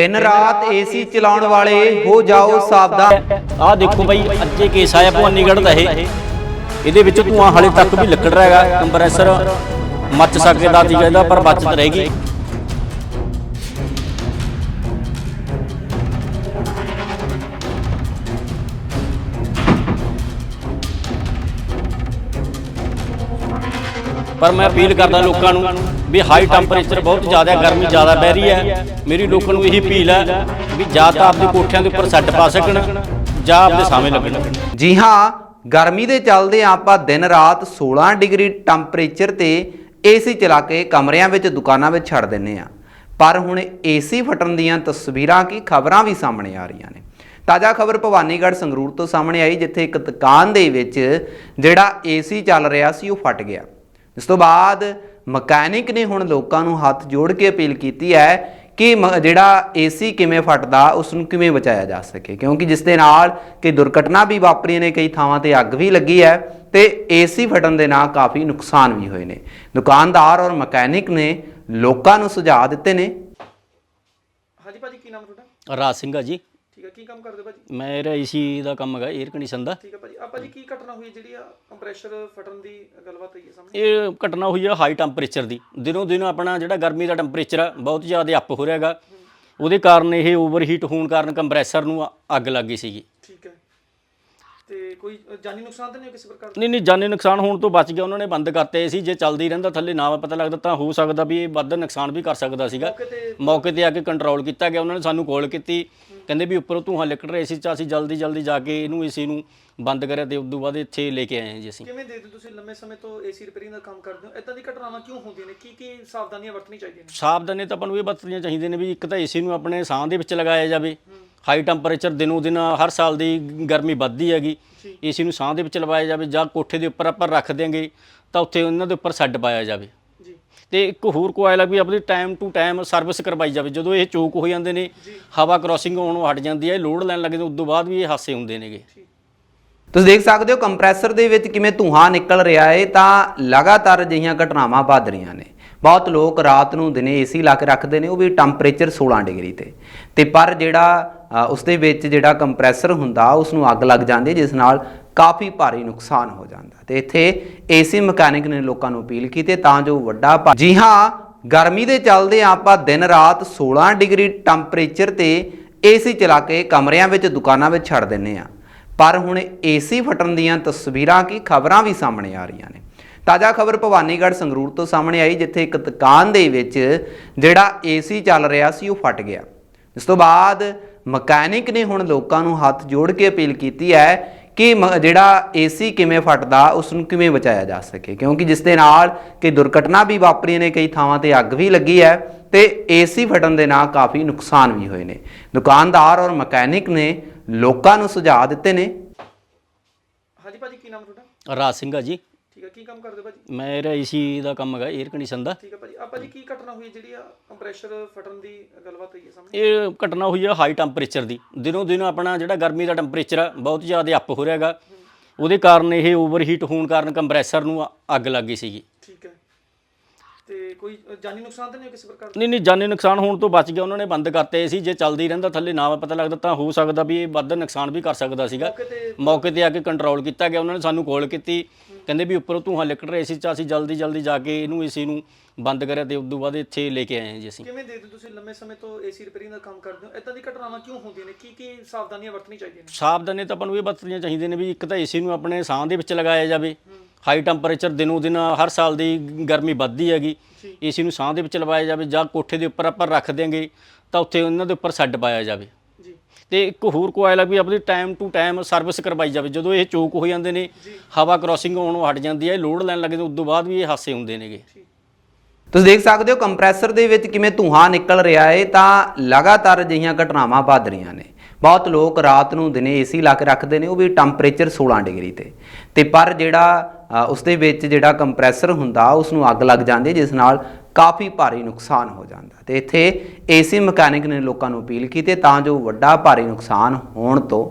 ਦਿਨ ਰਾਤ ਏਸੀ ਚਲਾਉਣ ਵਾਲੇ ਹੋ ਜਾਓ ਸਾਵਧਾਨ। ਆਹ ਦੇਖੋ ਬਾਈ ਅੱਜੇ ਕੇਸ ਆਇਆ ਭਵਾਨੀਗੜ੍ਹ ਦਾ ਇਹ। ਇਹਦੇ ਵਿੱਚ ਧੂਆਂ ਹਾਲੇ ਤੱਕ ਵੀ ਲੱਕੜ ਰਿਹਾ ਹੈਗਾ ਕੰਪਰੈਸਰ ਮੱਚ ਸਕਦਾ ਸੀ ਕਹਿੰਦਾ ਪਰ ਬਚਤ ਰਹੇਗੀ। ਪਰ ਮੈਂ ਅਪੀਲ ਕਰਦਾ ਲੋਕਾਂ ਨੂੰ ਵੀ ਹਾਈ ਟੈਂਪਰੇਚਰ ਬਹੁਤ ਜ਼ਿਆਦਾ ਗਰਮੀ ਜ਼ਿਆਦਾ ਪੈ ਰਹੀ ਹੈ। ਮੇਰੀ ਲੋਕਾਂ ਨੂੰ ਇਹੀ ਅਪੀਲ ਹੈ ਵੀ ਜਾਂ ਤਾਂ ਆਪਦੇ ਕੋਠਿਆਂ ਦੇ ਉੱਪਰ ਸੈੱਟ ਪਾ ਸਕਣ ਜਾਂ ਆਪਦੇ ਸਾਹਮਣੇ ਲੱਗਣ। ਜੀ ਹਾਂ, ਗਰਮੀ ਦੇ ਚੱਲਦੇ ਆਪਾਂ ਦਿਨ ਰਾਤ 16 ਡਿਗਰੀ ਟੈਂਪਰੇਚਰ ਤੇ ਏਸੀ ਚਲਾ ਕੇ ਕਮਰਿਆਂ ਵਿੱਚ, ਦੁਕਾਨਾਂ ਵਿੱਚ ਛੱਡ ਦਿੰਨੇ ਆ ਪਰ ਹੁਣ ਏਸੀ ਫਟਣ ਦੀਆਂ ਤਸਵੀਰਾਂ ਕੀ, ਖਬਰਾਂ ਵੀ ਸਾਹਮਣੇ ਆ ਰਹੀਆਂ ਨੇ। ਤਾਜ਼ਾ ਖਬਰ ਭਵਾਨੀਗੜ੍ਹ ਸੰਗਰੂਰ ਤੋਂ ਸਾਹਮਣੇ ਆਈ, ਜਿੱਥੇ ਇੱਕ ਦੁਕਾਨ ਦੇ ਵਿੱਚ ਜਿਹੜਾ ਏਸੀ ਚੱਲ ਰਿਹਾ ਸੀ, ਉਹ ਫਟ ਗਿਆ। ਇਸ ਤੋਂ ਬਾਅਦ ਮਕੈਨਿਕ ਨੇ ਹੁਣ ਲੋਕਾਂ ਨੂੰ ਹੱਥ ਜੋੜ ਕੇ ਅਪੀਲ ਕੀਤੀ ਹੈ ਕਿ ਮ- ਜਿਹੜਾ ਏਸੀ ਕਿਵੇਂ ਫਟਦਾ ਉਸ ਨੂੰ ਕਿਵੇਂ ਬਚਾਇਆ ਜਾ ਸਕੇ। ਕਿਉਂਕਿ ਜਿਸ ਦੇ ਨਾਲ ਕਿ ਦੁਰਘਟਨਾ ਵੀ ਵਾਪਰੀ ਨੇ ਕਈ ਥਾਵਾਂ ਤੇ ਅੱਗ ਵੀ ਲੱਗੀ ਹੈ ਤੇ ਏਸੀ ਫਟਣ ਦੇ ਨਾਲ ਕਾਫੀ ਨੁਕਸਾਨ ਵੀ ਹੋਏ ਨੇ। ਦੁਕਾਨਦਾਰ ਔਰ ਮਕੈਨਿਕ ਨੇ ਲੋਕਾਂ ਨੂੰ ਸੁਝਾਅ ਦਿੱਤੇ ਨੇ। ਹਾਂਜੀ ਭਾਜੀ ਕੀ ਨਾਮ ਤੁਹਾਡਾ? ਰਾਜ ਸਿੰਘ ਜੀ। ਠੀਕ ਹੈ ਕੀ ਕੰਮ ਕਰਦੇ ਭਾਜੀ ਮੇਰਾ ਏਸੀ ਦਾ ਕੰਮ ਹੈਗਾ 에ਅਰ ਕੰਡੀਸ਼ਨ ਦਾ। ਠੀਕ ਹੈ ਭਾਜੀ ਆਪਾਂ ਜੀ ਕੀ ਘਟਨਾ ਹੋਈ ਜਿਹੜੀ ਆ ਕੰਪਰੈਸ਼ਰ ਫਟਣ ਦੀ ਗੱਲਬਾਤ ਹੋਈ ਹੈ ਸਾਹਮਣੇ? ਇਹ ਘਟਨਾ ਹੋਈ ਹੈ ਹਾਈ ਟੈਂਪਰੇਚਰ ਦੀ। ਦਿਨੋਂ ਦਿਨ ਆਪਣਾ ਜਿਹੜਾ ਗਰਮੀ ਦਾ ਟੈਂਪਰੇਚਰ ਆ ਬਹੁਤ ਜ਼ਿਆਦਾ ਅਪ ਹੋ ਰਿਹਾ ਹੈਗਾ। ਉਹਦੇ ਕਾਰਨ ਇਹ ਓਵਰਹੀਟ ਹੋਣ ਕਾਰਨ ਕੰਪਰੈਸਰ ਨੂੰ ਅੱਗ ਲੱਗ ਗਈ ਸੀਗੀ। ਠੀਕ ਹੈ। ਤੇ ਕੋਈ ਅ, ਜਾਨੀ ਨੁਕਸਾਨ ਤਾਂ ਨਹੀਂ ਹੋਇਆ ਕਿਸੇ ਪ੍ਰਕਾਰ ਦਾ? ਨਹੀਂ ਨਹੀਂ ਜਾਨੀ ਨੁਕਸਾਨ ਹੋਣ ਤੋਂ ਬਚ ਗਿਆ ਉਹਨਾਂ ਨੇ ਬੰਦ ਕਰਤੇ ਸੀ ਜੇ ਚੱਲਦੀ ਰਹਿੰਦਾ ਥੱਲੇ ਨਾ ਪਤਾ ਲੱਗਦਾ ਤਾਂ ਹੋ ਸਕਦਾ ਵੀ ਇਹ ਵੱਧ ਨੁਕਸਾਨ ਵੀ ਕਰ ਸਕਦਾ ਸੀਗਾ। ਮੌਕੇ ਤੇ ਮੌਕੇ ਤੇ ਆ ਕੇ ਕੰਟਰੋਲ ਕੀਤਾ ਗਿਆ ਉਹਨਾਂ ਨੇ ਸਾਨੂੰ ਕਾਲ ਕੀਤੀ ਕਹਿੰਦੇ ਵੀ ਉੱਪਰੋਂ ਧੂੰਆਂ ਲਿਕੜ ਰਿਹਾ ਸੀ ਚ ਅਸੀਂ ਜਲਦੀ ਜਲਦੀ ਜਾ ਕੇ ਇਹਨੂੰ ਏਸੀ ਨੂੰ ਬੰਦ ਕਰਿਆ ਤੇ ਉਸ ਤੋਂ ਬਾਅਦ ਇੱਥੇ ਲੈ ਕੇ ਆਏ ਹਾਂ ਜੀ ਅਸੀਂ। ਕਿਵੇਂ ਦੇਖਦੇ ਹੋ ਤੁਸੀਂ ਲੰਮੇ ਸਮੇਂ ਤੋਂ ਏਸੀ ਰਿਪੇਅਰਿੰਗ ਦਾ ਕੰਮ ਕਰਦੇ ਹੋ? ਇਦਾਂ ਦੀ ਘਟਨਾਵਾਂ ਕਿਉਂ ਹੁੰਦੀਆਂ ਨੇ? ਕੀ ਕੀ ਸਾਵਧਾਨੀਆਂ ਵਰਤਣੀ ਚਾਹੀਦੀਆਂ ਨੇ? ਸਾਵਧਾਨੀ ਤਾਂ ਆਪਾਂ ਨੂੰ ਇਹ ਵਰਤਣੀਆਂ ਚਾਹੀਦੀਆਂ ਨੇ ਵੀ ਇੱਕ ਤਾਂ ਏਸੀ ਨੂੰ ਆਪਣੇ ਸਾਹ ਦੇ ਵਿੱਚ ਲਗਾਇਆ ਜਾਵੇ। ਹਾਈ ਟੈਂਪਰੇਚਰ ਦਿਨੋਂ ਦਿਨ ਹਰ ਸਾਲ ਦੀ ਗਰਮੀ ਵੱਧਦੀ ਹੈਗੀ। ਏਸੀ ਨੂੰ ਸਾਹ ਦੇ ਵਿੱਚ ਲਵਾਇਆ ਜਾਵੇ ਜਾਂ ਕੋਠੇ ਦੇ ਉੱਪਰ ਆਪਾਂ ਰੱਖ ਦਿਆਂਗੇ ਤਾਂ ਉੱਥੇ ਉਹਨਾਂ ਦੇ ਉੱਪਰ ਸੈੱਟ ਪਾਇਆ ਜਾਵੇ। ਜੀ। ਤੇ ਇੱਕ ਹੋਰ ਕੋਇਲ ਆ ਵੀ ਆਪਣੀ ਟਾਈਮ ਟੂ ਟਾਈਮ ਸਰਵਿਸ ਕਰਵਾਈ ਜਾਵੇ। ਜਦੋਂ ਇਹ ਚੋਕ ਹੋ ਜਾਂਦੇ ਨੇ ਹਵਾ ਕ੍ਰਾਸਿੰਗ ਹੋਣੋਂ ਹਟ ਜਾਂਦੀ ਹੈ ਲੋਡ ਲੈਣ ਲੱਗਦੇ ਉਸ ਤੋਂ ਬਾਅਦ ਵੀ ਇਹ ਹਾਸੇ ਹੁੰਦੇ ਨੇਗੇ। ਤੁਸੀਂ ਦੇਖ ਸਕਦੇ ਹੋ ਕੰਪਰੈਸਰ ਦੇ ਵਿੱਚ ਕਿਵੇਂ ਧੂਆਂ ਨਿਕਲ ਰਿਹਾ ਹੈ ਤਾਂ ਲਗਾਤਾਰ ਅਜਿਹੀਆਂ ਘਟਨਾਵਾਂ ਵੱਧ ਰਹੀਆਂ ਨੇ। ਬਹੁਤ ਲੋਕ ਰਾਤ ਨੂੰ ਦਿਨੇ ਏਸੀ ਲਾ ਕੇ ਰੱਖਦੇ ਨੇ, ਉਹ ਵੀ ਟੈਂਪਰੇਚਰ 16 ਡਿਗਰੀ ਤੇ। ਤੇ ਪਰ ਜਿਹੜਾ ਉਸ ਦੇ ਵਿੱਚ ਜਿਹੜਾ ਕੰਪਰੈਸਰ ਹੁੰਦਾ ਉਸ ਨੂੰ ਅੱਗ ਲੱਗ ਜਾਂਦੀ ਜਿਸ ਨਾਲ ਕਾਫੀ ਭਾਰੀ ਨੁਕਸਾਨ ਹੋ ਜਾਂਦਾ। ਤੇ ਇੱਥੇ ਏਸੀ ਮਕੈਨਿਕ ਨੇ ਲੋਕਾਂ ਨੂੰ ਅਪੀਲ ਕੀਤੀ, ਤਾਂ ਜੋ ਵੱਡਾ ਭਾ- ਜੀ ਹਾਂ, ਗਰਮੀ ਦੇ ਚੱਲਦੇ ਆਪਾਂ ਦਿਨ ਰਾਤ 16 ਡਿਗਰੀ ਟੈਂਪਰੇਚਰ ਤੇ ਏਸੀ ਚਲਾ ਕੇ ਕਮਰਿਆਂ ਵਿੱਚ, ਦੁਕਾਨਾਂ ਵਿੱਚ ਛੱਡ ਦਿੰਨੇ ਆ ਪਰ ਹੁਣ ਏਸੀ ਫਟਣ ਦੀਆਂ ਤਸਵੀਰਾਂ ਕੀ, ਖਬਰਾਂ ਵੀ ਸਾਹਮਣੇ ਆ ਰਹੀਆਂ ਨੇ। ਤਾਜ਼ਾ ਖਬਰ ਭਵਾਨੀਗੜ੍ਹ ਸੰਗਰੂਰ ਤੋਂ ਸਾਹਮਣੇ ਆਈ ਜਿੱਥੇ ਇੱਕ ਦੁਕਾਨ ਦੇ ਵਿੱਚ ਜਿਹੜਾ ਏਸੀ ਚੱਲ ਰਿਹਾ ਸੀ ਉਹ ਫਟ ਗਿਆ। ਇਸ ਤੋਂ ਬਾਅਦ ਮਕੈਨਿਕ ਨੇ ਹੁਣ ਲੋਕਾਂ ਨੂੰ ਹੱਥ ਜੋੜ ਕੇ ਅਪੀਲ ਕੀਤੀ ਹੈ ਕਿ ਮ- ਜਿਹੜਾ ਏਸੀ ਕਿਵੇਂ ਫਟਦਾ ਉਸ ਨੂੰ ਕਿਵੇਂ ਬਚਾਇਆ ਜਾ ਸਕੇ। ਕਿਉਂਕਿ ਜਿਸ ਦੇ ਨਾਲ ਕਿ ਦੁਰਘਟਨਾ ਵੀ ਵਾਪਰੀ ਨੇ ਕਈ ਥਾਵਾਂ ਤੇ ਅੱਗ ਵੀ ਲੱਗੀ ਹੈ ਤੇ ਏਸੀ ਫਟਣ ਦੇ ਨਾਲ ਕਾਫੀ ਨੁਕਸਾਨ ਵੀ ਹੋਏ ਨੇ। ਦੁਕਾਨਦਾਰ ਔਰ ਮਕੈਨਿਕ ਨੇ ਲੋਕਾਂ ਨੂੰ ਸੁਝਾਅ ਦਿੱਤੇ ਨੇ। ਹਾਂਜੀ ਭਾਜੀ ਕੀ ਨਾਮ ਤੁਹਾਡਾ? ਰਾਜ ਸਿੰਘ ਜੀ। ਠੀਕ ਹੈ ਕੀ ਕੰਮ ਕਰਦੇ ਭਾਜੀ? ਮੇਰਾ ਏਸੀ ਦਾ ਕੰਮ ਹੈਗਾ 에ਅਰ ਕੰਡੀਸ਼ਨ ਦਾ। ਠੀਕ ਹੈ ਭਾਜੀ ਆਪਾਂ ਜੀ ਕੀ ਘਟਨਾ ਹੋਈ ਜਿਹੜੀ ਆ ਕੰਪਰੈਸ਼ਰ ਫਟਣ ਦੀ ਗੱਲਬਾਤ ਹੋਈ ਹੈ ਸਾਹਮਣੇ? ਇਹ ਘਟਨਾ ਹੋਈ ਹੈ ਹਾਈ ਟੈਂਪਰੇਚਰ ਦੀ। ਦਿਨੋਂ ਦਿਨ ਆਪਣਾ ਜਿਹੜਾ ਗਰਮੀ ਦਾ ਟੈਂਪਰੇਚਰ ਆ ਬਹੁਤ ਜ਼ਿਆਦਾ ਅਪ ਹੋ ਰਿਹਾ ਹੈਗਾ। ਉਹਦੇ ਕਾਰਨ ਇਹ ਓਵਰਹੀਟ ਹੋਣ ਕਾਰਨ ਕੰਪਰੈਸਰ ਨੂੰ ਅੱਗ ਲੱਗ ਗਈ ਸੀਗੀ। ਠੀਕ ਹੈ। ਤੇ ਕੋਈ ਜਾਨੀ ਨੁਕਸਾਨ ਤਾਂ ਨਹੀਂ ਕਿਸੇ ਪ੍ਰਕਾਰ ਦਾ? ਨਹੀਂ ਨਹੀਂ ਜਾਨੀ ਨੁਕਸਾਨ ਹੋਣ ਤੋਂ ਬਚ ਗਿਆ ਉਹਨਾਂ ਨੇ ਬੰਦ ਕਰਤੇ ਸੀ ਜੇ ਚੱਲਦੀ ਰਹਿੰਦਾ ਥੱਲੇ ਨਾ ਪਤਾ ਲੱਗਦਾ ਤਾਂ ਹੋ ਸਕਦਾ ਵੀ ਇਹ ਵੱਧ ਨੁਕਸਾਨ ਵੀ ਕਰ ਸਕਦਾ ਸੀਗਾ। ਮੌਕੇ ਤੇ ਆ ਕੇ ਕੰਟਰੋਲ ਕੀਤਾ ਗਿਆ ਉਹਨਾਂ ਨੇ ਸਾਨੂੰ ਕਾਲ ਕੀਤੀ। ਕਹਿੰਦੇ ਵੀ ਉੱਪਰੋਂ ਧੂੰਆਂ ਲਿਕੜ ਰਿਹਾ ਸੀ ਚ ਅਸੀਂ ਜਲਦੀ ਜਲਦੀ ਜਾ ਕੇ ਇਹਨੂੰ ਏਸੀ ਨੂੰ ਬੰਦ ਕਰਿਆ ਤੇ ਤੋਂ ਬਾਅਦ ਇੱਥੇ ਲੈ ਕੇ ਆਏ ਹਾਂ ਜੀ ਅਸੀਂ। ਕਿਵੇਂ ਦੇਖਦੇ ਹੋ ਤੁਸੀਂ ਲੰਮੇ ਸਮੇਂ ਤੋਂ ਏਸੀ ਰਿਪੇਅਰਿੰਗ ਦਾ ਕੰਮ ਕਰਦੇ ਹੋ? ਇਦਾਂ ਦੀ ਘਟਨਾਵਾਂ ਕਿਉਂ ਹੁੰਦੀਆਂ ਨੇ? ਕੀ ਕੀ ਸਾਵਧਾਨੀਆਂ ਵਰਤਣੀ ਚਾਹੀਦੀਆਂ ਨੇ? ਸਾਵਧਾਨੀ ਤਾਂ ਆਪਾਂ ਨੂੰ ਇਹ ਵਰਤਣੀਆਂ ਚਾਹੀਦੀਆਂ ਨੇ ਵੀ ਇੱਕ ਤਾਂ ਏਸੀ ਨੂੰ ਆਪਣੇ ਸਾਹ ਦੇ ਵਿੱਚ ਲਗਾਇਆ ਜਾਵੇ। ਹਾਈ ਟੈਂਪਰੇਚਰ ਦਿਨੋਂ ਦਿਨ ਹਰ ਸਾਲ ਦੀ ਗਰਮੀ ਵੱਧਦੀ ਹੈਗੀ। ਏਸੀ ਨੂੰ ਸਾਹ ਦੇ ਵਿੱਚ ਲਵਾਇਆ ਜਾਵੇ ਜਾਂ ਕੋਠੇ ਦੇ ਉੱਪਰ ਆਪਾਂ ਰੱਖ ਦਿਆਂਗੇ ਤਾਂ ਉੱਥੇ ਉਹਨਾਂ ਦੇ ਉੱਪਰ ਸੈੱਟ ਪਾਇਆ ਜਾਵੇ। ਤੇ ਇੱਕ ਹੋਰ ਕੋਇਲ ਆ ਵੀ ਆਪਣੀ ਟਾਈਮ ਟੂ ਟਾਈਮ ਸਰਵਿਸ ਕਰਵਾਈ ਜਾਵੇ। ਜਦੋਂ ਇਹ ਚੋਕ ਹੋ ਜਾਂਦੇ ਨੇ ਹਵਾ ਕ੍ਰਾਸਿੰਗ ਹੋਣੋਂ ਹਟ ਜਾਂਦੀ ਹੈ ਲੋਡ ਲੈਣ ਲੱਗਦੇ ਉਸ ਤੋਂ ਬਾਅਦ ਵੀ ਇਹ ਹਾਸੇ ਹੁੰਦੇ ਨੇਗੇ। ਤੁਸੀਂ ਦੇਖ ਸਕਦੇ ਹੋ ਕੰਪਰੈਸਰ ਦੇ ਵਿੱਚ ਕਿਵੇਂ ਧੂਆਂ ਨਿਕਲ ਰਿਹਾ ਹੈ ਤਾਂ ਲਗਾਤਾਰ ਅਜਿਹੀਆਂ ਘਟਨਾਵਾਂ ਵੱਧ ਰਹੀਆਂ ਨੇ। ਬਹੁਤ ਲੋਕ ਰਾਤ ਨੂੰ ਦਿਨੇ ਏਸੀ ਲਾ ਕੇ ਰੱਖਦੇ ਨੇ ਉਹ ਵੀ ਟੈਂਪਰੇਚਰ 16 ਡਿਗਰੀ ਤੇ। ਤੇ ਪਰ ਜਿਹੜਾ ਉਸ ਦੇ ਵਿੱਚ ਜਿਹੜਾ ਕੰਪਰੈਸਰ ਹੁੰਦਾ ਉਸ ਨੂੰ ਅੱਗ ਲੱਗ ਜਾਂਦੀ ਜਿਸ ਨਾਲ ਕਾਫੀ ਭਾਰੀ ਨੁਕਸਾਨ ਹੋ ਜਾਂਦਾ। ਤੇ ਇੱਥੇ ਏਸੀ ਮਕੈਨਿਕ ਨੇ ਲੋਕਾਂ ਨੂੰ ਅਪੀਲ ਕੀਤੀ ਤਾਂ ਜੋ ਵੱਡਾ ਭਾਰੀ ਨੁਕਸਾਨ ਹੋਣ ਤੋਂ